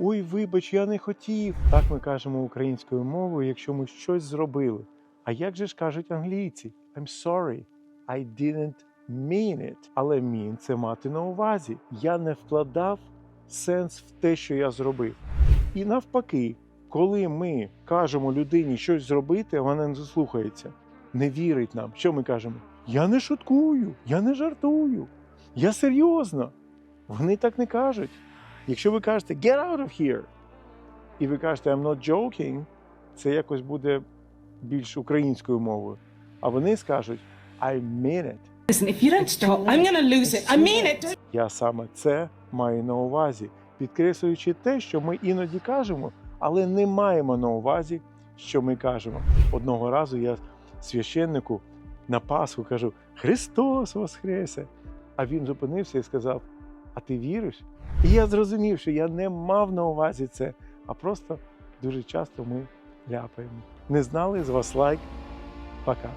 Ой, вибач, я не хотів. Так ми кажемо українською мовою, якщо ми щось зробили. А як же ж кажуть англійці? I'm sorry, I didn't mean it. Але mean – це мати на увазі. Я не вкладав сенс в те, що я зробив. І навпаки, коли ми кажемо людині щось зробити, вона не заслухається, не вірить нам. Що ми кажемо? Я не шуткую, я не жартую, я серйозно. Вони так не кажуть. Якщо ви кажете get out of here, і ви кажете I'm not joking, це якось буде більш українською мовою. А вони скажуть I mean it. Listen, if you don't stop, I'm to lose it. I mean it. Я саме це маю на увазі, підкреслюючи те, що ми іноді кажемо, але не маємо на увазі, що ми кажемо. Одного разу я священнику на Пасху кажу Христос Воскресе! А він зупинився і сказав: А ти віриш? І я зрозумів, що я не мав на увазі це, а просто дуже часто ми ляпаємо. Не знали з вас лайк. Пока.